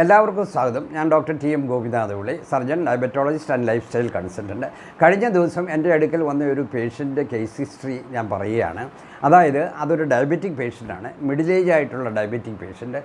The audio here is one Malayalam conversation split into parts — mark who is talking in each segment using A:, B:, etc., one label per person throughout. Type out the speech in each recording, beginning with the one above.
A: എല്ലാവർക്കും സ്വാഗതം. ഞാൻ ഡോക്ടർ ടി എം ഗോപിനാഥ് വിളി surgeon diabetologist and lifestyle consultant കഴിഞ്ഞ ദിവസം എന്റെ അടുക്കൽ വന്ന ഒരു പേഷ്യന്റെ കേസ് ഹിസ്റ്ററി ഞാൻ പറയുകയാണ്. അതായത് അതൊരു ഡയബറ്റിക് പേഷ്യന്റാണ്. മിഡിൽ ഏജ് ആയിട്ടുള്ള ഡയബറ്റിക് പേഷ്യന്റ്.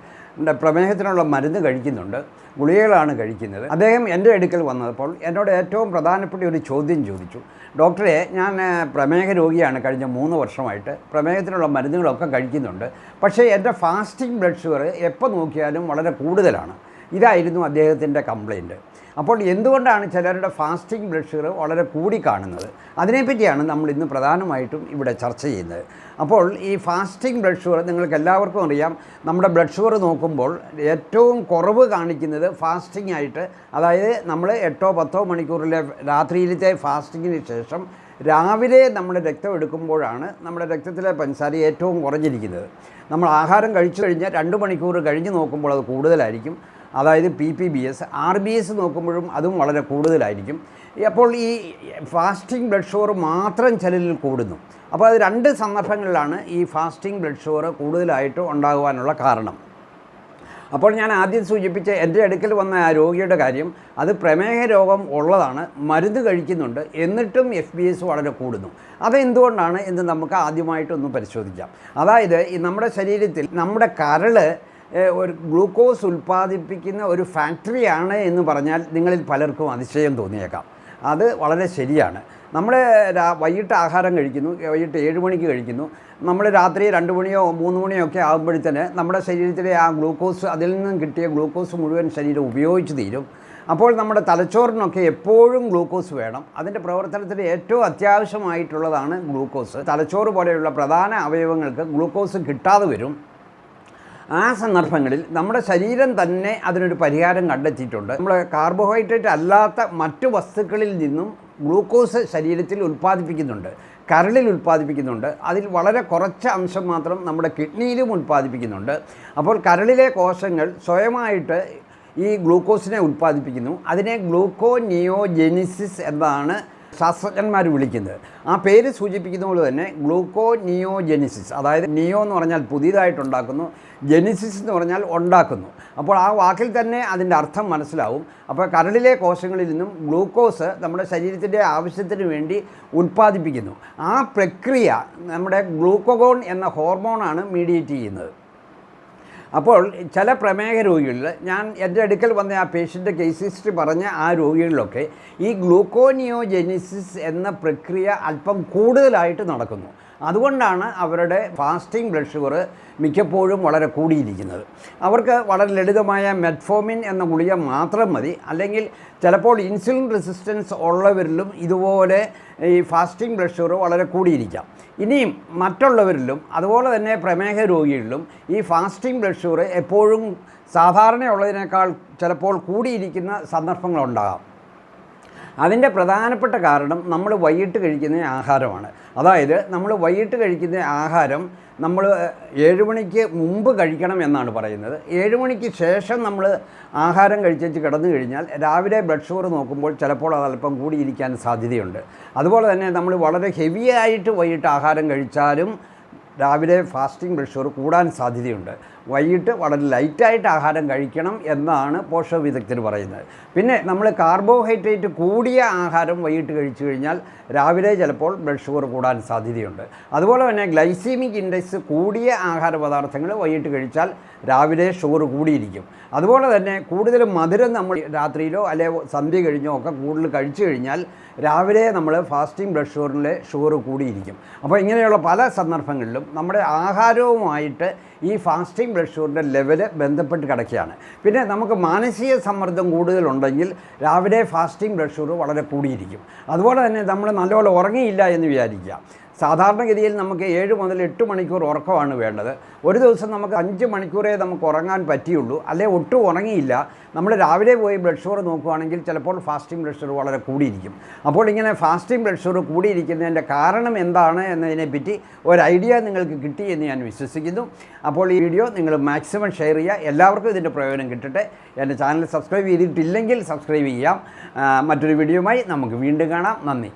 A: പ്രമേഹത്തിനുള്ള മരുന്ന് കഴിക്കുന്നുണ്ട്. ഗുളികകളാണ് കഴിക്കുന്നത്. അദ്ദേഹം എന്റെ അടുക്കൽ വന്നപ്പോൾ എന്നോട് ഏറ്റവും പ്രധാനപ്പെട്ട ഒരു ചോദ്യം ചോദിച്ചു. ഡോക്ടറെ ഞാൻ പ്രമേഹ രോഗിയാണ്. കഴിഞ്ഞ മൂന്ന് വർഷമായിട്ട് പ്രമേഹത്തിനുള്ള മരുന്നുകളൊക്കെ കഴിക്കുന്നുണ്ട്. പക്ഷേ എന്റെ ഫാസ്റ്റിംഗ് ബ്ലഡ് ഷുഗർ എപ്പോൾ നോക്കിയാലും വളരെ കൂടുതലാണ്. ഇതായിരുന്നു അദ്ദേഹത്തിന്റെ കംപ്ലയിന്റ് അപ്പോൾ എന്തുകൊണ്ടാണ് ചിലരുടെ ഫാസ്റ്റിംഗ് ബ്ലഡ് ഷുഗർ വളരെ കൂടി കാണുന്നത് അതിനെപ്പറ്റിയാണ് നമ്മൾ ഇന്ന് പ്രധാനമായിട്ടും ഇവിടെ ചർച്ച ചെയ്യുന്നത്. അപ്പോൾ ഈ ഫാസ്റ്റിംഗ് ബ്ലഡ് ഷുഗർ നിങ്ങൾക്ക് എല്ലാവർക്കും അറിയാം. നമ്മുടെ ബ്ലഡ് ഷുഗർ നോക്കുമ്പോൾ ഏറ്റവും കുറവ് കാണിക്കുന്നത് ഫാസ്റ്റിംഗ് ആയിട്ട് അതായത് നമ്മൾ എട്ടോ പത്തോ മണിക്കൂറിലെ രാത്രിയിലത്തെ ഫാസ്റ്റിങ്ങിന് ശേഷം രാവിലെ നമ്മൾ രക്തം എടുക്കുമ്പോഴാണ് നമ്മുടെ രക്തത്തിലെ പഞ്ചസാര ഏറ്റവും കുറഞ്ഞിരിക്കുന്നത്. നമ്മൾ ആഹാരം കഴിച്ചു കഴിഞ്ഞാൽ രണ്ട് മണിക്കൂർ കഴിഞ്ഞ് നോക്കുമ്പോൾ അത് കൂടുതലായിരിക്കും. അതായത് P P B S R B S നോക്കുമ്പോഴും അതും വളരെ കൂടുതലായിരിക്കും. അപ്പോൾ ഈ ഫാസ്റ്റിംഗ് ബ്ലഡ് ഷുഗർ മാത്രം ചിലരിൽ കൂടുന്നു. അപ്പോൾ അത് രണ്ട് സന്ദർഭങ്ങളിലാണ് ഈ ഫാസ്റ്റിംഗ് ബ്ലഡ് ഷുഗർ കൂടുതലായിട്ട് ഉണ്ടാകുവാനുള്ള കാരണം. അപ്പോൾ ഞാൻ ആദ്യം സൂചിപ്പിച്ച എന്റെ അടുക്കൽ വന്ന ആ രോഗിയുടെ കാര്യം അത് പ്രമേഹ രോഗം ഉള്ളതാണ് മരുന്ന് കഴിക്കുന്നുണ്ട് എന്നിട്ടും എഫ് ബി എസ് വളരെ കൂടുന്നു. അതെന്തുകൊണ്ടാണ് എന്ന് നമുക്ക് ആദ്യമായിട്ടൊന്ന് പരിശോധിക്കാം. അതായത് നമ്മുടെ ശരീരത്തിൽ നമ്മുടെ ഏഹ്, ഒരു ഗ്ലൂക്കോസ് ഉൽപ്പാദിപ്പിക്കുന്ന ഒരു ഫാക്ടറിയാണ് എന്ന് പറഞ്ഞാൽ നിങ്ങളിൽ പലർക്കും അതിശയം തോന്നിയേക്കാം. അത് വളരെ ശരിയാണ്. നമ്മൾ വൈകിട്ട് ആഹാരം കഴിക്കുന്നു വൈകിട്ട് ഏഴ് മണിക്ക് കഴിക്കുന്നു. നമ്മൾ രാത്രി രണ്ട് മണിയോ മൂന്ന് മണിയോ ഒക്കെ ആകുമ്പോഴത്തേന് നമ്മുടെ ശരീരത്തിലെ ആ ഗ്ലൂക്കോസ് അതിൽ നിന്നും കിട്ടിയ ഗ്ലൂക്കോസ് മുഴുവൻ ശരീരം ഉപയോഗിച്ച് തീരും. അപ്പോൾ നമ്മുടെ തലച്ചോറിനൊക്കെ എപ്പോഴും ഗ്ലൂക്കോസ് വേണം. അതിന്റെ പ്രവർത്തനത്തിന് ഏറ്റവും അത്യാവശ്യമായിട്ടുള്ളതാണ് ഗ്ലൂക്കോസ്. തലച്ചോറ് പോലെയുള്ള പ്രധാന അവയവങ്ങൾക്ക് ഗ്ലൂക്കോസ് കിട്ടാതെ വരും. ആ സന്ദർഭങ്ങളിൽ നമ്മുടെ ശരീരം തന്നെ അതിനൊരു പരിഹാരം കണ്ടെത്തിയിട്ടുണ്ട്. നമ്മൾ കാർബോഹൈഡ്രേറ്റ് അല്ലാത്ത മറ്റു വസ്തുക്കളിൽ നിന്നും ഗ്ലൂക്കോസ് ശരീരത്തിൽ ഉൽപ്പാദിപ്പിക്കുന്നുണ്ട്. കരളിൽ ഉൽപ്പാദിപ്പിക്കുന്നുണ്ട്. അതിൽ വളരെ കുറച്ച് അംശം മാത്രം നമ്മുടെ കിഡ്നിയിലും ഉൽപ്പാദിപ്പിക്കുന്നുണ്ട്. അപ്പോൾ കരളിലെ കോശങ്ങൾ സ്വയമായിട്ട് ഈ ഗ്ലൂക്കോസിനെ ഉൽപ്പാദിപ്പിക്കുന്നു. അതിനെ ഗ്ലൂക്കോനിയോജെനിസിസ് എന്നാണ് ശാസ്ത്രജ്ഞന്മാർ വിളിക്കുന്നത്. ആ പേര് സൂചിപ്പിക്കുന്ന പോലെ തന്നെ ഗ്ലൂക്കോ നിയോജെനിസിസ് അതായത് നിയോ എന്ന് പറഞ്ഞാൽ പുതിയതായിട്ടുണ്ടാക്കുന്നു ജെനിസിസ് എന്ന് പറഞ്ഞാൽ ഉണ്ടാക്കുന്നു. അപ്പോൾ ആ വാക്കിൽ തന്നെ അതിന്റെ അർത്ഥം മനസ്സിലാവും. അപ്പോൾ കരളിലെ കോശങ്ങളിൽ നിന്നും ഗ്ലൂക്കോസ് നമ്മുടെ ശരീരത്തിന്റെ ആവശ്യത്തിന് വേണ്ടി ഉൽപ്പാദിപ്പിക്കുന്നു. ആ പ്രക്രിയ നമ്മുടെ ഗ്ലൂക്കോഗോൺ എന്ന ഹോർമോണാണ് മീഡിയേറ്റ് ചെയ്യുന്നത്. അപ്പോൾ ചില പ്രമേഹ രോഗികളിൽ ഞാൻ എന്റെ അടുക്കൽ വന്ന ആ പേഷ്യന്റെ കേസ് ഹിസ്റ്ററി പറഞ്ഞ ആ രോഗികളിലൊക്കെ ഈ ഗ്ലൂക്കോനിയോജെനിസിസ് എന്ന പ്രക്രിയ അല്പം കൂടുതലായിട്ട് നടക്കുന്നു. അതുകൊണ്ടാണ് അവരുടെ ഫാസ്റ്റിംഗ് ബ്ലഡ് ഷുഗർ മിക്കപ്പോഴും വളരെ കൂടിയിരിക്കുന്നത്. അവർക്ക് വളരെ ലളിതമായ മെറ്റ്ഫോമിൻ എന്ന ഗുളിക മാത്രം മതി. അല്ലെങ്കിൽ ചിലപ്പോൾ ഇൻസുലിൻ റെസിസ്റ്റൻസ് ഉള്ളവരിലും ഇതുപോലെ ഈ ഫാസ്റ്റിംഗ് ബ്ലഡ് ഷുഗർ വളരെ കൂടിയിരിക്കാം. ഇനിയും മറ്റുള്ളവരിലും അതുപോലെ തന്നെ പ്രമേഹ രോഗികളിലും ഈ ഫാസ്റ്റിംഗ് ബ്ലഡ് ഷുഗർ എപ്പോഴും സാധാരണയുള്ളതിനേക്കാൾ ചിലപ്പോൾ കൂടിയിരിക്കുന്ന സന്ദർഭങ്ങളുണ്ടാകാം. അതിന്റെ പ്രധാനപ്പെട്ട കാരണം നമ്മൾ വൈകിട്ട് കഴിക്കുന്ന ആഹാരമാണ്. അതായത് നമ്മൾ വൈകിട്ട് കഴിക്കുന്ന ആഹാരം നമ്മൾ ഏഴ് മണിക്ക് മുമ്പ് കഴിക്കണം എന്നാണ് പറയുന്നത്. ഏഴ് മണിക്ക് ശേഷം നമ്മൾ ആഹാരം കഴിച്ചേച്ച് കിടന്നു കഴിഞ്ഞാൽ രാവിലെ ബ്ലഡ് ഷുഗർ നോക്കുമ്പോൾ ചിലപ്പോൾ അത് അല്പം കൂടിയിരിക്കാൻ സാധ്യതയുണ്ട്. അതുപോലെ തന്നെ നമ്മൾ വളരെ ഹെവി ആയിട്ട് വൈകിട്ട് ആഹാരം കഴിച്ചാലും രാവിലെ ഫാസ്റ്റിംഗ് ബ്ലഡ് ഷുഗർ കൂടാൻ സാധ്യതയുണ്ട്. വൈകിട്ട് വളരെ ലൈറ്റായിട്ട് ആഹാരം കഴിക്കണം എന്നാണ് പോഷക വിദഗ്ധർ പറയുന്നത്. പിന്നെ നമ്മൾ കാർബോഹൈഡ്രേറ്റ് കൂടിയ ആഹാരം വൈകിട്ട് കഴിച്ചു കഴിഞ്ഞാൽ രാവിലെ ചിലപ്പോൾ ബ്ലഡ് ഷുഗർ കൂടാൻ സാധ്യതയുണ്ട്. അതുപോലെ തന്നെ ഗ്ലൈസീമിക് ഇൻഡെക്സ് കൂടിയ ആഹാര പദാർത്ഥങ്ങൾ വൈകിട്ട് കഴിച്ചാൽ രാവിലെ ഷുഗർ കൂടിയിരിക്കും. അതുപോലെ തന്നെ കൂടുതൽ മധുരം നമ്മൾ രാത്രിയിലോ അല്ലെ സന്ധ്യ കഴിഞ്ഞോ ഒക്കെ കൂടുതൽ കഴിച്ചു കഴിഞ്ഞാൽ രാവിലെ നമ്മൾ ഫാസ്റ്റിംഗ് ബ്ലഡ് ഷുഗറിലെ ഷുഗർ കൂടിയിരിക്കും. അപ്പോൾ ഇങ്ങനെയുള്ള പല സന്ദർഭങ്ങളിലും നമ്മുടെ ആഹാരവുമായിട്ട് ഈ ഫാസ്റ്റിംഗ് ബ്ലഡ് ഷുഗറിന്റെ ലെവൽ ബന്ധപ്പെട്ട് കിടക്കുകയാണ്. പിന്നെ നമുക്ക് മാനസിക സമ്മർദ്ദം കൂടുതലുണ്ടെങ്കിൽ രാവിലെ ഫാസ്റ്റിംഗ് ബ്ലഡ് ഷുഗർ വളരെ കൂടിയിരിക്കും. അതുപോലെ തന്നെ നമ്മൾ നല്ലപോലെ ഉറങ്ങിയില്ല എന്ന് വിചാരിക്കുക. സാധാരണഗതിയിൽ നമുക്ക് ഏഴ് മുതൽ എട്ട് മണിക്കൂർ ഉറക്കമാണ് വേണ്ടത്. ഒരു ദിവസം നമുക്ക് അഞ്ച് മണിക്കൂറേ നമുക്ക് ഉറങ്ങാൻ പറ്റിയുള്ളൂ. അല്ലെ ഒട്ടും ഉറങ്ങിയില്ല. നമ്മൾ രാവിലെ പോയി ബ്ലഡ് ഷുഗർ നോക്കുകയാണെങ്കിൽ ചിലപ്പോൾ ഫാസ്റ്റിംഗ് ബ്ലഡ് ഷുഗർ വളരെ കൂടിയിരിക്കും. അപ്പോൾ ഇങ്ങനെ ഫാസ്റ്റിംഗ് ബ്ലഡ് ഷുഗർ കൂടിയിരിക്കുന്നതിന്റെ കാരണം എന്താണ് എന്നതിനെപ്പറ്റി ഒരു ഐഡിയ നിങ്ങൾക്ക് കിട്ടി എന്ന് ഞാൻ വിശ്വസിക്കുന്നു. അപ്പോൾ ഈ വീഡിയോ നിങ്ങൾ മാക്സിമം ഷെയർ ചെയ്യുക. എല്ലാവർക്കും ഇതിന്റെ പ്രയോജനം കിട്ടട്ടെ. എന്റെ ചാനൽ സബ്സ്ക്രൈബ് ചെയ്തിട്ടില്ലെങ്കിൽ സബ്സ്ക്രൈബ് ചെയ്യാം. മറ്റൊരു വീഡിയോയുമായി നമുക്ക് വീണ്ടും കാണാം. നന്ദി.